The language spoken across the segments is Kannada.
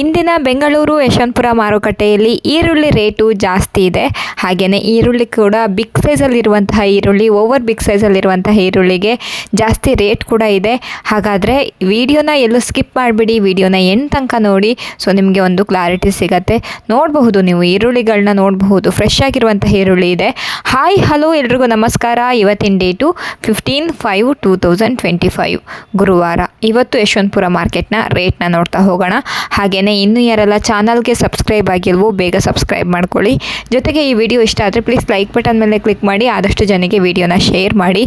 ಇಂದಿನ ಬೆಂಗಳೂರು ಯಶವಂತಪುರ ಮಾರುಕಟ್ಟೆಯಲ್ಲಿ ಈರುಳ್ಳಿ ರೇಟು ಜಾಸ್ತಿ ಇದೆ. ಹಾಗೆಯೇ ಈರುಳ್ಳಿ ಕೂಡ ಬಿಗ್ ಸೈಜಲ್ಲಿರುವಂತಹ ಈರುಳ್ಳಿ ಓವರ್ ಬಿಗ್ ಸೈಜಲ್ಲಿರುವಂತಹ ಈರುಳ್ಳಿಗೆ ಜಾಸ್ತಿ ರೇಟ್ ಕೂಡ ಇದೆ. ಹಾಗಾದರೆ ವಿಡಿಯೋನ ಎಲ್ಲೂ ಸ್ಕಿಪ್ ಮಾಡಿಬಿಡಿ. ವಿಡಿಯೋನ ಎಂಡ್ ತನಕ ನೋಡಿ. ಸೊ ನಿಮಗೆ ಒಂದು ಕ್ಲಾರಿಟಿ ಸಿಗತ್ತೆ. ನೋಡಬಹುದು ನೀವು ಈರುಳ್ಳಿಗಳನ್ನ ನೋಡಬಹುದು. ಫ್ರೆಶ್ ಆಗಿರುವಂತಹ ಈರುಳ್ಳಿ ಇದೆ. ಹಾಯ್ ಹಲೋ ಎಲ್ರಿಗೂ ನಮಸ್ಕಾರ. ಇವತ್ತಿನ date fifteen five two thousand twenty five ಗುರುವಾರ. ಇವತ್ತು ಯಶವಂತಪುರ ಮಾರ್ಕೆಟ್ನ ರೇಟ್ನ ನೋಡ್ತಾ ಹೋಗೋಣ. ಹಾಗೆಯೇ ಇನ್ನೂ ಯಾರೆಲ್ಲ ಚಾನಲ್ಗೆ ಸಬ್ಸ್ಕ್ರೈಬ್ ಆಗಿಲ್ವೋ ಬೇಗ ಸಬ್ಸ್ಕ್ರೈಬ್ ಮಾಡ್ಕೊಳ್ಳಿ. ಜೊತೆಗೆ ಈ ವಿಡಿಯೋ ಇಷ್ಟ ಆದರೆ ಪ್ಲೀಸ್ ಲೈಕ್ ಬಟನ್ ಮೇಲೆ ಕ್ಲಿಕ್ ಮಾಡಿ, ಆದಷ್ಟು ಜನಕ್ಕೆ ವಿಡಿಯೋನ ಶೇರ್ ಮಾಡಿ.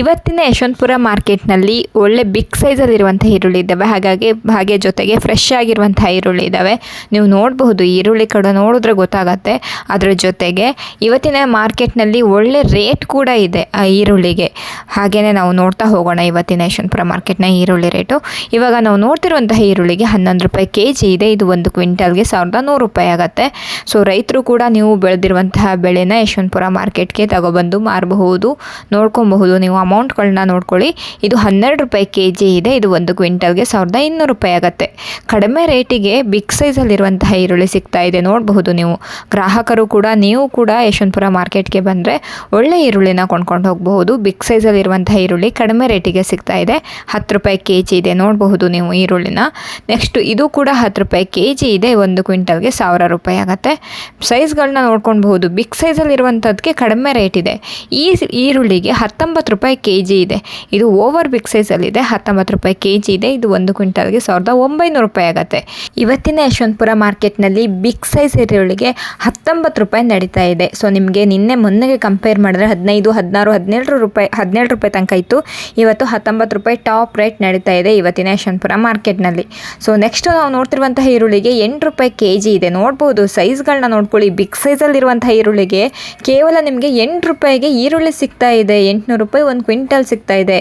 ಇವತ್ತಿನ ಯಶವಂತಪುರ ಮಾರ್ಕೆಟ್ನಲ್ಲಿ ಒಳ್ಳೆ ಬಿಗ್ ಸೈಜಲ್ಲಿರುವಂಥ ಈರುಳ್ಳಿ ಇದ್ದಾವೆ. ಹಾಗಾಗಿ ಹಾಗೆ ಜೊತೆಗೆ ಫ್ರೆಶ್ ಆಗಿರುವಂಥ ಈರುಳ್ಳಿ ಇದ್ದಾವೆ. ನೀವು ನೋಡಬಹುದು, ಈರುಳ್ಳಿ ಕಡೆ ನೋಡಿದ್ರೆ ಗೊತ್ತಾಗತ್ತೆ. ಅದರ ಜೊತೆಗೆ ಇವತ್ತಿನ ಮಾರ್ಕೆಟ್ನಲ್ಲಿ ಒಳ್ಳೆ ರೇಟ್ ಕೂಡ ಇದೆ ಆ ಈರುಳ್ಳಿಗೆ. ಹಾಗೆಯೇ ನಾವು ನೋಡ್ತಾ ಹೋಗೋಣ ಇವತ್ತಿನ ಯಶವಂತಪುರ ಮಾರ್ಕೆಟ್ನ ಈರುಳ್ಳಿ ರೇಟು. ಇವಾಗ ನಾವು ನೋಡ್ತಿರುವಂತಹ ಈರುಳ್ಳಿಗೆ ಹನ್ನೊಂದು ರೂಪಾಯಿ ಕೆ ಜಿ ಇದೆ. ಇದು ಒಂದು ಕ್ವಿಂಟಲ್ಗೆ ಸಾವಿರದ ನೂರು ರೂಪಾಯಿ ಆಗುತ್ತೆ. ಸೊ ರೈತರು ಕೂಡ ನೀವು ಬೆಳೆದಿರುವಂತಹ ಬೆಳೆನ ಯಶವಂತಪುರ ಮಾರ್ಕೆಟ್ಗೆ ತಗೊಬಂದು ಮಾರಬಹುದು, ನೋಡ್ಕೊಬಹುದು. ನೀವು ಅಮೌಂಟ್ಗಳನ್ನ ನೋಡ್ಕೊಳ್ಳಿ. ಇದು ಹನ್ನೆರಡು ರೂಪಾಯಿ ಕೆ ಜಿ ಇದೆ. ಇದು ಒಂದು ಕ್ವಿಂಟಲ್ಗೆ ಸಾವಿರದ ಇನ್ನೂರು ರೂಪಾಯಿ ಆಗುತ್ತೆ. ಕಡಿಮೆ ರೇಟಿಗೆ ಬಿಗ್ ಸೈಜಲ್ಲಿರುವಂತಹ ಈರುಳ್ಳಿ ಸಿಗ್ತಾ ಇದೆ. ನೋಡಬಹುದು ನೀವು. ಗ್ರಾಹಕರು ಕೂಡ, ನೀವು ಕೂಡ ಯಶವಂತಪುರ ಮಾರ್ಕೆಟ್ಗೆ ಬಂದರೆ ಒಳ್ಳೆ ಈರುಳ್ಳಿನ ಕೊಂಡ್ಕೊಂಡು ಹೋಗಬಹುದು. ಬಿಗ್ ಸೈಜಲ್ಲಿರುವಂತಹ ಈರುಳ್ಳಿ ಕಡಿಮೆ ರೇಟಿಗೆ ಸಿಗ್ತಾ ಇದೆ. ಹತ್ತು ರೂಪಾಯಿ ಕೆ ಜಿ ಇದೆ. ನೋಡಬಹುದು ನೀವು ಈರುಳ್ಳಿನ. ನೆಕ್ಸ್ಟ್ ಇದು ಕೂಡ ಹತ್ತು ರೂಪಾಯಿ ಕೆ ಜಿ ಇದೆ, ಒಂದು ಕ್ವಿಂಟಲ್ಗೆ ಸಾವಿರ ರೂಪಾಯಿ ಆಗುತ್ತೆ. ಸೈಜ್ಗಳನ್ನ ನೋಡ್ಕೊಳ್ಬಹುದು. ಬಿಗ್ ಸೈಜಲ್ಲಿರುವಂಥದ್ದಕ್ಕೆ ಕಡಿಮೆ ರೇಟ್ ಇದೆ. ಈ ಈರುಳ್ಳಿಗೆ ಹತ್ತೊಂಬತ್ತು ರೂಪಾಯಿ ಕೆ ಜಿ ಇದೆ. ಇದು ಓವರ್ ಬಿಗ್ ಸೈಜಲ್ಲಿದೆ. ಹತ್ತೊಂಬತ್ತು ರೂಪಾಯಿ ಕೆ ಜಿ ಇದೆ. ಇದು ಒಂದು ಕ್ವಿಂಟಲ್ಗೆ ಸಾವಿರದ ಒಂಬೈನೂರು ರೂಪಾಯಿ ಆಗುತ್ತೆ. ಇವತ್ತಿನ ಯಶವಂತಪುರ ಮಾರ್ಕೆಟ್ನಲ್ಲಿ ಬಿಗ್ ಸೈಜ್ ಈರುಳ್ಳಿಗೆ ಹತ್ತೊಂಬತ್ತು ರೂಪಾಯಿ ನಡೀತಾ ಇದೆ. ಸೊ, ನಿಮಗೆ ನಿನ್ನೆ ಮೊನ್ನೆಗೆ ಕಂಪೇರ್ ಮಾಡಿದ್ರೆ ಹದಿನೈದು, ಹದಿನಾರು, ಹದಿನೇಳು ರೂಪಾಯಿ ಹದಿನೇಳು ರೂಪಾಯಿ ತನಕ ಇತ್ತು. ಇವತ್ತು ಹತ್ತೊಂಬತ್ತು ರೂಪಾಯಿ ಟಾಪ್ ರೇಟ್ ನಡೀತಾ ಇದೆ ಇವತ್ತಿನ ಯಶವಂತಪುರ ಮಾರ್ಕೆಟ್ನಲ್ಲಿ. ಸೊ, ನೆಕ್ಸ್ಟ್ ನಾವು ನೋಡ್ತಿರುವಂತಹ ಈರುಳ್ಳಿಗೆ ಎಂಟು ರೂಪಾಯಿ ಕೆ ಜಿ ಇದೆ. ನೋಡ್ಬೋದು ಸೈಜ್ಗಳನ್ನ ನೋಡ್ಕೊಳ್ಳಿ. ಬಿಗ್ ಸೈಜಲ್ಲಿರುವಂತಹ ಈರುಳ್ಳಿಗೆ ಕೇವಲ ನಿಮಗೆ ಎಂಟು ರೂಪಾಯಿಗೆ ಈರುಳ್ಳಿ ಸಿಗ್ತಾ ಇದೆ. ಎಂಟುನೂರು ರೂಪಾಯಿ ಒಂದು ಕ್ವಿಂಟಲ್ ಸಿಗ್ತಾ ಇದೆ.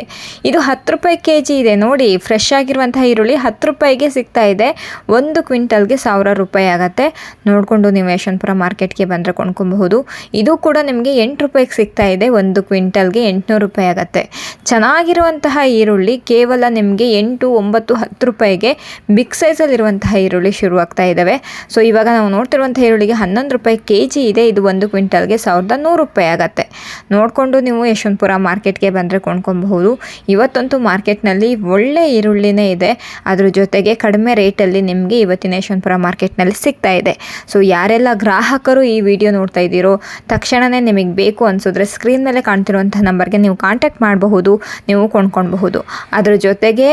ಇದು ಹತ್ತು ರೂಪಾಯಿ ಕೆ ಜಿ ಇದೆ. ನೋಡಿ ಫ್ರೆಶ್ ಆಗಿರುವಂತಹ ಈರುಳ್ಳಿ ಹತ್ತು ರೂಪಾಯಿಗೆ ಸಿಗ್ತಾ ಇದೆ. ಒಂದು ಕ್ವಿಂಟಲ್ಗೆ ಸಾವಿರ ರೂಪಾಯಿ ಆಗುತ್ತೆ. ನೋಡಿಕೊಂಡು ನೀವು ಯಶವಂತಪುರ ಮಾರ್ಕೆಟ್ಗೆ ಬಂದರೆ ಕೊಂಡ್ಕೊಬಹುದು. ಇದು ಕೂಡ ನಿಮಗೆ ಎಂಟು ರೂಪಾಯಿಗೆ ಸಿಗ್ತಾ ಇದೆ. ಒಂದು ಕ್ವಿಂಟಲ್ಗೆ ಎಂಟುನೂರು ರೂಪಾಯಿ ಆಗುತ್ತೆ. ಚೆನ್ನಾಗಿರುವಂತಹ ಈರುಳ್ಳಿ ಕೇವಲ ನಿಮಗೆ ಎಂಟು, ಒಂಬತ್ತು, ಹತ್ತು ರೂಪಾಯಿಗೆ ಬಿಗ್ ಸೈಜಲ್ಲಿರುವಂತಹ ಈರುಳ್ಳಿ ಶುರುವಾಗ್ತಾ ಇದ್ದಾವೆ ಸೊ ಇವಾಗ ನಾವು ನೋಡ್ತಿರುವಂಥ ಈರುಳ್ಳಿಗೆ ಹನ್ನೊಂದು ರೂಪಾಯಿ ಕೆ ಜಿ ಇದೆ. ಇದು ಒಂದು ಕ್ವಿಂಟಲ್ಗೆ ಸಾವಿರದ ನೂರು ರೂಪಾಯಿ ಆಗುತ್ತೆ. ನೋಡಿಕೊಂಡು ನೀವು ಯಶವಂತಪುರ ಮಾರ್ಕೆಟ್ಗೆ ಬಂದರೆ ಕೊಂಡ್ಕೊಬಹುದು. ಇವತ್ತಂತೂ ಮಾರ್ಕೆಟ್ನಲ್ಲಿ ಒಳ್ಳೆ ಈರುಳ್ಳಿನೇ ಇದೆ. ಅದ್ರ ಜೊತೆಗೆ ಕಡಿಮೆ ರೇಟಲ್ಲಿ ನಿಮಗೆ ಇವತ್ತಿನ ಯಶವಂತಪುರ ಮಾರ್ಕೆಟ್ನಲ್ಲಿ ಸಿಗ್ತಾ ಇದೆ. ಸೊ ಯಾರೆಲ್ಲ ಗ್ರಾಹಕರು ಈ ವಿಡಿಯೋ ನೋಡ್ತಾ ಇದ್ದೀರೋ ತಕ್ಷಣವೇ ನಿಮಗೆ ಬೇಕು ಅನಿಸಿದ್ರೆ ಸ್ಕ್ರೀನ್ ಮೇಲೆ ಕಾಣ್ತಿರುವಂಥ ನಂಬರ್ಗೆ ನೀವು ಕಾಂಟ್ಯಾಕ್ಟ್ ಮಾಡಬಹುದು. ನೀವು ಕೊಂಡ್ಕೊಳ್ಬಹುದು. ಅದ್ರ ಜೊತೆಗೆ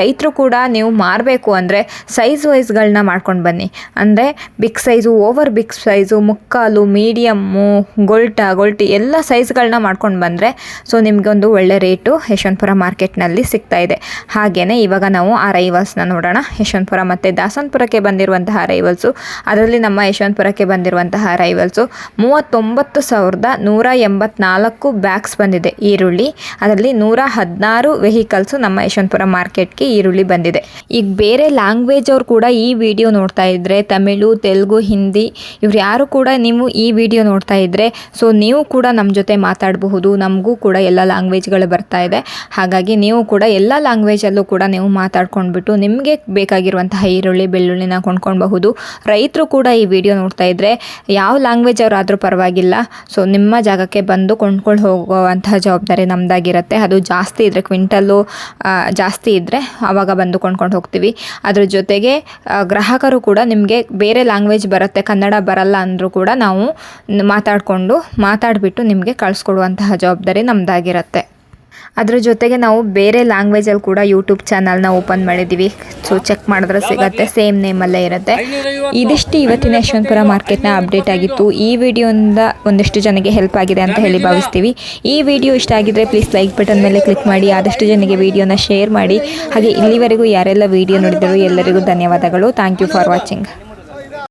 ರೈತರು ಕೂಡ ನೀವು ಮಾರಬೇಕು ಅಂದರೆ ಸೈಜ್ ವೈಸ್ಗಳನ್ನ ಮಾಡ್ಕೊಂಡು ಬನ್ನಿ. ಅಂದರೆ big size over big size ಮುಕ್ಕಾಲು ಮೀಡಿಯಮ್ಮು ಗೊಲ್ಟ ಗೊಲ್ಟಿ ಎಲ್ಲ ಸೈಜ್ಗಳನ್ನ ಮಾಡ್ಕೊಂಡು ಬಂದರೆ ಸೊ ನಿಮಗೆ ಒಂದು ಒಳ್ಳೆ ರೇಟು ಯಶವಂತಪುರ ಮಾರ್ಕೆಟ್ನಲ್ಲಿ ಸಿಗ್ತಾ ಇದೆ. ಹಾಗೆಯೇ ಇವಾಗ ನಾವು ಆ ರೈವಲ್ಸ್ನ ನೋಡೋಣ. ಯಶವಂತಪುರ ಮತ್ತು ದಾಸನಪುರಕ್ಕೆ ಬಂದಿರುವಂತಹ ರೈವಲ್ಸು ಅದರಲ್ಲಿ ನಮ್ಮ ಯಶವಂತಪುರಕ್ಕೆ ಬಂದಿರುವಂತಹ ರೈವಲ್ಸು ಮೂವತ್ತೊಂಬತ್ತು ಸಾವಿರದ ನೂರ ಎಂಬತ್ನಾಲ್ಕು ಬ್ಯಾಗ್ಸ್ ಬಂದಿದೆ ಈರುಳ್ಳಿ. ಅದರಲ್ಲಿ ನೂರ ಹದಿನಾರು ವೆಹಿಕಲ್ಸು ನಮ್ಮ ಯಶವಂತಪುರ ಮಾರ್ಕೆಟ್ಗೆ ಈರುಳ್ಳಿ ಬಂದಿದೆ. ಈಗ ಬೇರೆ ಲ್ಯಾಂಗ್ವೇಜ್ ಅವ್ರು ಕೂಡ ಈ ವಿಡಿಯೋ ನೋಡ್ತಾ ಇದ್ದರೆ ತಮಿಳು, ತೆಲುಗು, ಹಿಂದಿ, ಇವ್ರು ಯಾರು ಕೂಡ ನೀವು ಈ ವಿಡಿಯೋ ನೋಡ್ತಾ ಇದ್ದರೆ ಸೊ ನೀವು ಕೂಡ ನಮ್ಮ ಜೊತೆ ಮಾತಾಡಬಹುದು. ನಮಗೂ ಕೂಡ ಎಲ್ಲ ಲ್ಯಾಂಗ್ವೇಜ್ಗಳು ಬರ್ತಾ ಇದೆ. ಹಾಗಾಗಿ ನೀವು ಕೂಡ ಎಲ್ಲ ಲ್ಯಾಂಗ್ವೇಜಲ್ಲೂ ಕೂಡ ನೀವು ಮಾತಾಡ್ಕೊಂಡ್ಬಿಟ್ಟು ನಿಮಗೆ ಬೇಕಾಗಿರುವಂತಹ ಈರುಳ್ಳಿ, ಬೆಳ್ಳುಳ್ಳಿನ ಕೊಂಡ್ಕೊಳ್ಬಹುದು. ರೈತರು ಕೂಡ ಈ ವಿಡಿಯೋ ನೋಡ್ತಾ ಇದ್ದರೆ ಯಾವ ಲ್ಯಾಂಗ್ವೇಜ್ ಅವರಾದರೂ ಪರವಾಗಿಲ್ಲ. ಸೊ ನಿಮ್ಮ ಜಾಗಕ್ಕೆ ಬಂದು ಕೊಂಡ್ಕೊಂಡು ಹೋಗುವಂತಹ ಜವಾಬ್ದಾರಿ ನಮ್ಮದಾಗಿರುತ್ತೆ ಅದು ಜಾಸ್ತಿ ಇದ್ದರೆ ಕ್ವಿಂಟಲ್ಲು ಜಾಸ್ತಿ ಇದ್ದರೆ ಆವಾಗ ಬಂದು ಕೊಂಡ್ಕೊಂಡು ಹೋಗ್ತೀವಿ. ಅದ್ರ ಜೊತೆಗೆ ಗ್ರಾಹಕರು ಕೂಡ ನಿಮಗೆ ಬೇರೆ ಲ್ಯಾಂಗ್ವೇಜ್ ಬರುತ್ತೆ, ಕನ್ನಡ ಬರಲ್ಲ ಅಂದರೂ ಕೂಡ ನಾವು ಮಾತಾಡಿಕೊಂಡು ಮಾತಾಡಿಬಿಟ್ಟು ನಿಮಗೆ ಕಳಿಸ್ಕೊಡುವಂತಹ ಜವಾಬ್ದಾರಿ ನಮ್ಮದಾಗಿರುತ್ತೆ ಅದ್ರ ಜೊತೆಗೆ ನಾವು ಬೇರೆ ಲ್ಯಾಂಗ್ವೇಜಲ್ಲಿ ಕೂಡ ಯೂಟ್ಯೂಬ್ ಚಾನಲ್ನ ಓಪನ್ ಮಾಡಿದ್ದೀವಿ. ಸೊ ಚೆಕ್ ಮಾಡಿದ್ರೆ ಸಿಗುತ್ತೆ. ಸೇಮ್ ನೇಮಲ್ಲೇ ಇರುತ್ತೆ. ಇದಿಷ್ಟು ಇವತ್ತಿನ ಯಶವಂತಪುರ ಮಾರ್ಕೆಟ್ನ ಅಪ್ಡೇಟ್ ಆಗಿತ್ತು. ಈ ವಿಡಿಯೋಯಿಂದ ಒಂದಿಷ್ಟು ಜನಕ್ಕೆ ಹೆಲ್ಪ್ ಆಗಿದೆ ಅಂತ ಹೇಳಿ ಭಾವಿಸ್ತೀವಿ. ಈ ವಿಡಿಯೋ ಇಷ್ಟ ಆಗಿದ್ರೆ ಪ್ಲೀಸ್ ಲೈಕ್ ಬಟನ್ ಮೇಲೆ ಕ್ಲಿಕ್ ಮಾಡಿ ಆದಷ್ಟು ಜನಕ್ಕೆ ವಿಡಿಯೋನ ಶೇರ್ ಮಾಡಿ. ಹಾಗೆ ಇಲ್ಲಿವರೆಗೂ ಯಾರೆಲ್ಲ ವಿಡಿಯೋ ನೋಡಿದರು ಎಲ್ಲರಿಗೂ ಧನ್ಯವಾದಗಳು. Thank you for watching